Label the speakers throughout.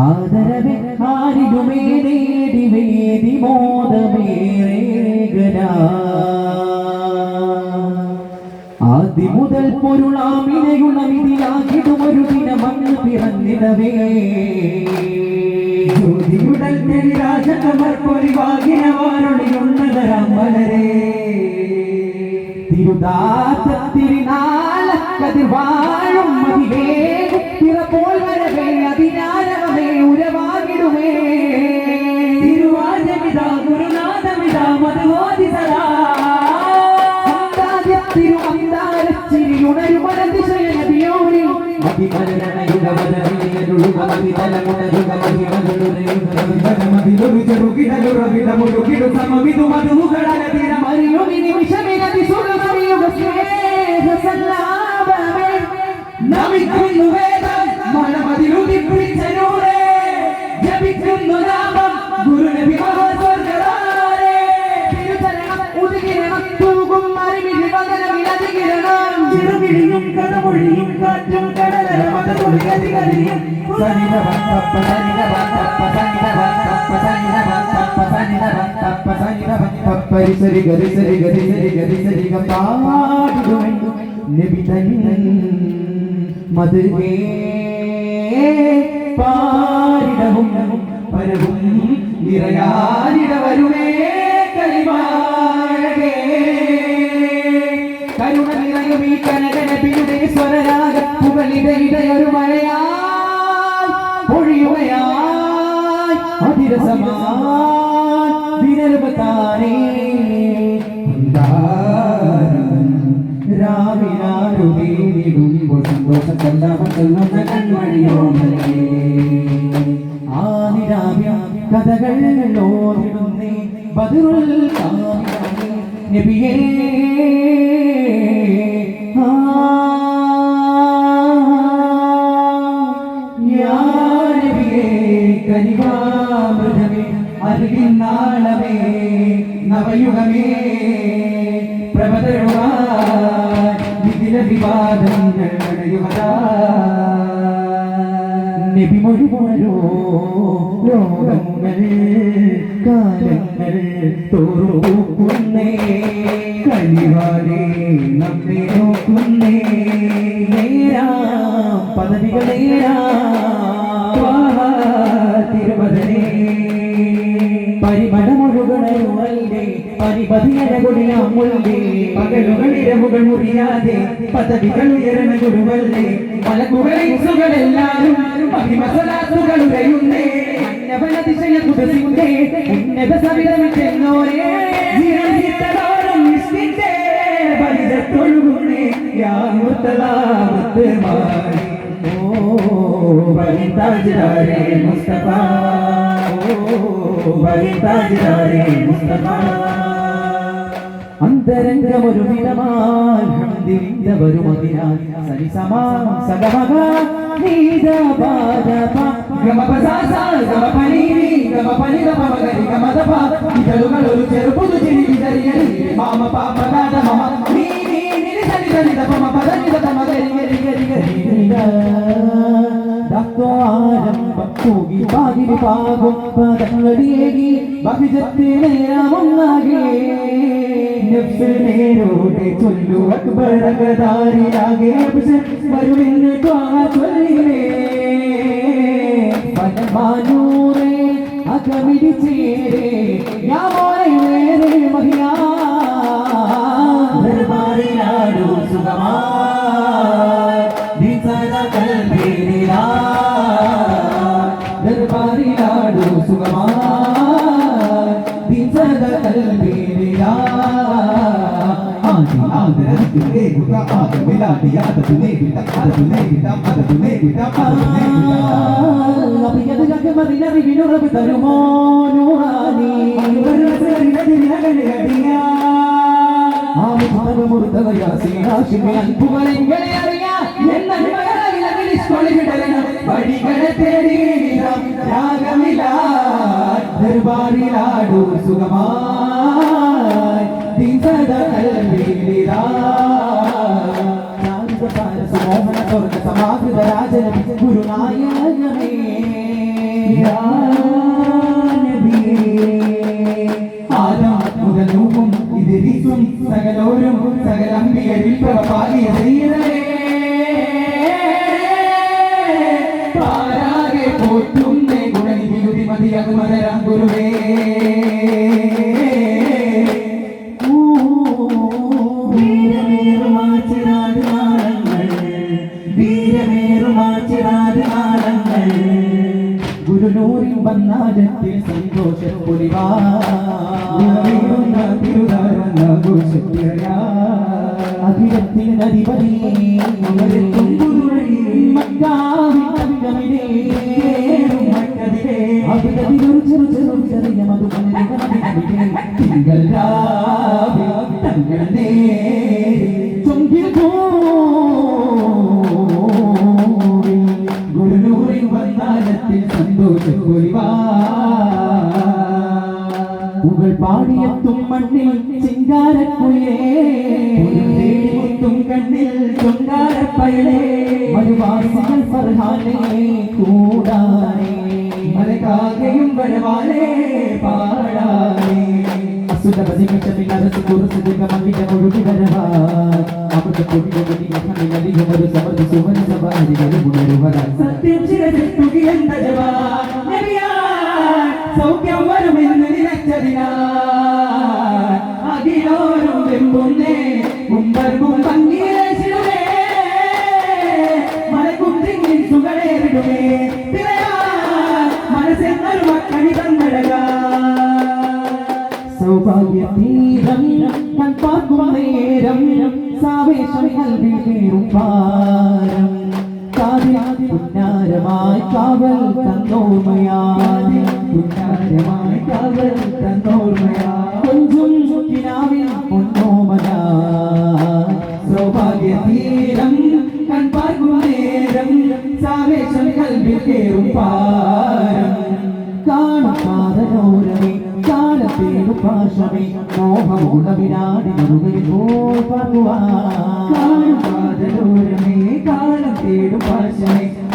Speaker 1: ആദരവെ ആരിലുമേ നേടി വേദി മോദമേറേകന ആദ്യ മുതൽ പൊരുളാമിനെയുണമിതിലാകിടുമൊരു ദിനമങ്ങ് പിറന്നിടവേ ജ്യോതിയുടൽ തെളിരാജകമർ പൊലിവാകിനവാരൊളിയുന്നതരാം വളരെ തിരുതാത്തിരിനാളക്കതിർവാഴും മതിവേഗം പിറപ്പോൾ വരവേ അതിനാരവമേ ഉരവാകിടുമേ. തിരുവാജമിത ഗുരുനാഥമിത മധുവാദി സദാ തിരു അന്താരച്ചിരിയുണരുമനതിശയനദിയോടി നമിക്കുന്നു വേദം മണമതിലുതിപ്പിച്ചനൂറേ ജപിക്കുന്നു വേദം. ഗുരുനബി മഹാസ്വർഗാരേ ജപിക്കുന്നു നാമം ഗുരു നബി കിഴിയും കടമൊഴിയും കാറ്റും കടലര മതതൊഴികതികളിയും സനിത ഭക്തപ്പ സനിത ഭക്തപ്പ സനിത ഭക്തപ്പ സനിത ഭക്തപ്പ സനിത ഭക്തപ്പ സനിത ഭക്തപ്പ സരി ഗരി സരി ഗരിസരി ഗരിസരി ഗ പാടുവൻ നബി തൻ മധുവേ പാരിടവും പരവും നിറയാരിട വരുമേ കരിമാഴകേ കരുണ നിറയും ഈ കനകനബിയുടെ സ്വരരാഗ ഒരു മഴയായി പൊഴിയുകയായി അതിരസമാ വിരൽവത്താനേ രാവിനാരുടേടുമ്പോൾ സന്തോഷം കണ്ടാമത്തുന്ന കൺമണിയോ ആനിരാവ്യ കഥകൾ ഓർമ്മിടുന്നേ ബദറുൽ നബിയേ ആ യാ നബിയേ കനിവാമൃതമേ അരികിൻ നാളമേ നവയുഗമേ പ്രഭതരുവാതില വിവാദങ്ങൾ നബി നോക്കുന്നേ നേരാ പദവികളേരാ തിരുമതനേ പരിമളമൊഴുകണയുമല്ലേ പരിപതിയരകൊടിയാമുള്ളേ പകലുകളിരവുകൾ മുറിയാതെ പദവികൾ ഉയരണ ഗുരുവല്ലേ? മലക്കുകളെല്ലാരും മഹിമസലാത്തുകൾ ഉരയുന്നേ അന്നവനതിശയ കുതസിന്റെ ഉന്നത വിഷ്ണിന്റെ ബലിതൊഴുകുന്നേ യാ മുത്തലാ മുത്തുമാരി ഓ ബലിതാജിരാരേ മുസ്തഫ. ഓ ബലിതാജിരാരേ അന്തരംഗമൊരു വിടമാൽ വരുമതിനാൽ സരിസമാ സഗമഗ നീത ഗമദപ ഇതളുകളൊരു ചെറുപുതു ചിരി വിതറിയരി മാമ പാപ ദാദ മമ നീനി നിരി സരി സരി ദപ മ പദ നിദ തമ ഗരി നേരോടെ ചൊല്ലു അക്ബരകദാരിലാകെ വരുമെന്ന് ത്വാ ചൊല്ലിലേ പലമാനൂറേ അകമിടി ചേരേ യാ മോനെ വേറെ മഹിയാ ദർബാറിലാടു സുഖമായി ദിസന കൽബിരിലാ ദർബാറിലാടു സുഖമായി വിനുറവ് തരുമോ ദർബാറിലാടു സുഖമായി ദിസദ കൽബിലിരാ സുഖസാര സുമോഹന സ്വർഗ സമാഹൃത രാജന ഗുരുനായകമേ യാ നബിയേ ആദം മുതൽ നൂഹും ഇദ്രീസും സകലോരും സകലംബികരിൽ പ്രഭാകിയ ദൈവമേ సంతోషపులివా പാടിയെത്തും മണ്ണിൽ ചിങ്കാരക്കുയേത്തും കണ്ണിൽ ചൊങ്കാരപ്പയലേ. മരുവാസികൾ ഫർഹാനേ കൂടാനേ. മലകാകയും വരവാലേ പാടാനേ സത്യം ചിരസിട്ടുകിയെന്ന സൗഖ്യം വരുമെന്ന് നിലച്ചതിനാ അഖിലോരും വെമ്പുന്നേ മുമ്പർക്കും പങ്കീരേ മലക്കും തിങ്ങിൽ സുകളേറിടുമേ മനസ്സെന്നൊരു മക്കണി തന്നടക സൗഭാഗ്യതീരം ഞാൻ പാർക്കും നേരം സാവേശം കൽവിൽ കയറും പാരം കാതിൽ പുന്നാരമായി കാവൽ തന്നോർമയാതി പുന്നാരമായി കാവൽ തന്നോർമയാ കൊഞ്ചും കിനാവിൽ പൊന്നോമയാ സൗഭാഗ്യതീരം കൺ പാർക്കും നേരം സാവേശം കൽവിൽ കയറും പാരം കാണും പാതനോരമേ കാലത്തേടു പാശമേ മോഹമുളവിനാടി മുറുകയിൽ പോൽ കാണും പാതനോരമേ കാലം തേടും പാശമേ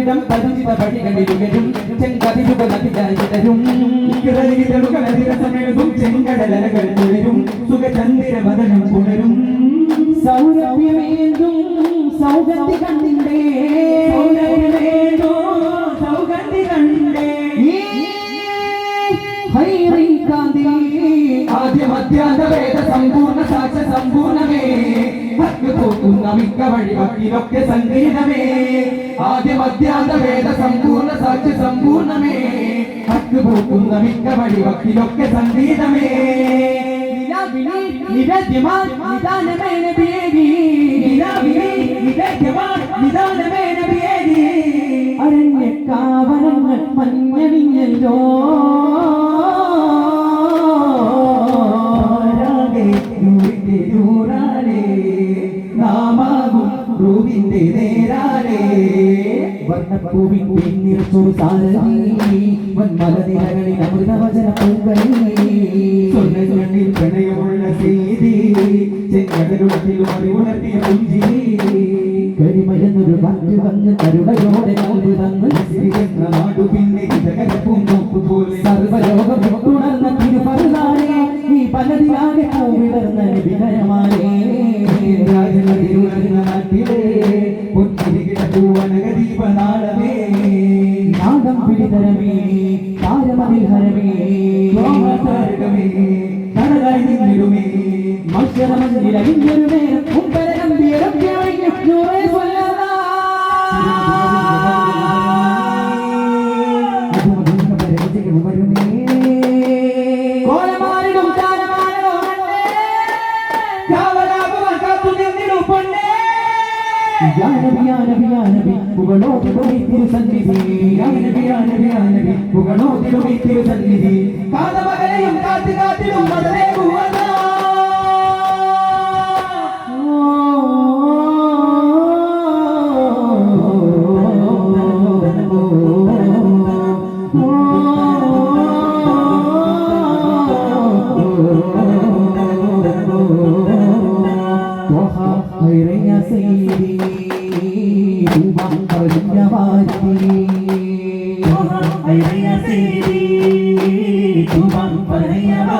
Speaker 1: ചിറകുകൾ അവിടം പരിചിത പടികളിലും ചെങ്കതിരുകൾ അതികാരിതരും കിറകിതളുകളതിരസമെഴുതും ചെങ്കടലകൾ തുഴരും സുഖചന്ദ്ര വദനം പുണരും സൗരഭ്യമേന്തും സൗഗന്ധി കണ്ടിണ്ടേ സൗഗന്ധി കണ്ടേ ആദ്യമധ്യാന്ത വേദ സമ്പൂർണ സാക്ഷ സമ്പൂർണമേ. ഭക്തി പോക്കുന്ന മിക്ക വഴി ഭക്തിയിലൊക്കെ സംഗീതമേ ആദ്യമധ്യാന്ത വേദ സമ്പൂർണ സാക്ഷ്യ സമ്പൂർണമേ ഭക്തി പോകുന്ന മിക്ക വഴി ഭക്തിയിലൊക്കെ സംഗീതമേ. നബിയേകി നിലാവിനെ നിവേദ്യമാൻ നിദാനമേ നബിയേകി അരണ്യക്കാവനങ്ങൾ മഞ്ഞണിഞ്ഞല്ലോ ൂവിന്റെ നേരാലേ വർണപ്പൂവിൻ പിന്നിൽ അമൃതവചന സ്വർണ പ്രണയമുള്ള സീതി. ചെങ്കടലുടത്തിൽ അറിവുണർത്തിയ പുഞ്ചിരി കരിമരുന്നൊരു കാറ്റ് വന്ന് കരുണയോടെ
Speaker 2: തിരുസന്നിധി നബി നബി നബി പുകളോതിടുമി തിരുസന്നിധി കാതമകലയും കാത്തു കാത്തിടും മദനേ. तुम्हारे भैया तेरी तुम भैया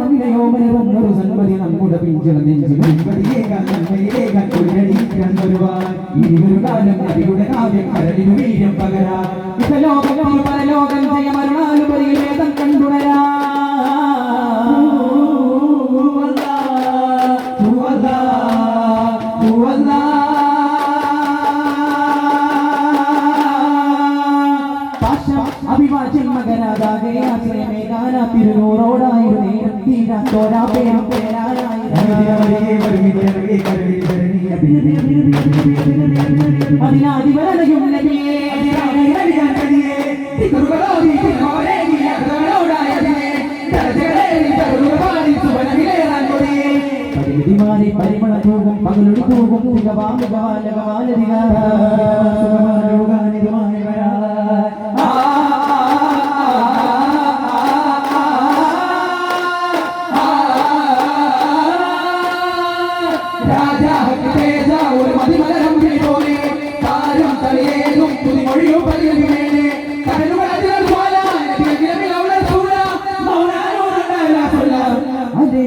Speaker 2: തിരുപോഹ കരുണക്കടലേ ഉലകിന്നരകെ തിരുപോഹ കരുണക്കടലേ ആദമിന വിനധാന വിന്നത കാവൽ ത്വാഹേ ഉലകിന്നരകെ തിരുപോഹ കരുണക്കടലേ താരസമം ചേരേ ഈ കാലമിലാവിലയോമനൊരു സൻപതി നമ്മുടെ പിഞ്ചിള നെഞ്ചിൽ ഇരുവരു കാലം നദിയുടെ കാവ്യം കരളിനു വീര്യം പകരാ ഇത ലോകം പരലോകം ജയമരുണാനുപരി വേദം കണ്ടുണരാ അഭിവാച്യം മകനാതാകെ ആശ്രയമേകാന തിരുനൂറോടായിരുന്നേ. തീരാത്തോരാ പേരും അതിനാദിവരടയും നബിയേ പരിമിതിമാരി പരിമള തൂകും പകലൊടി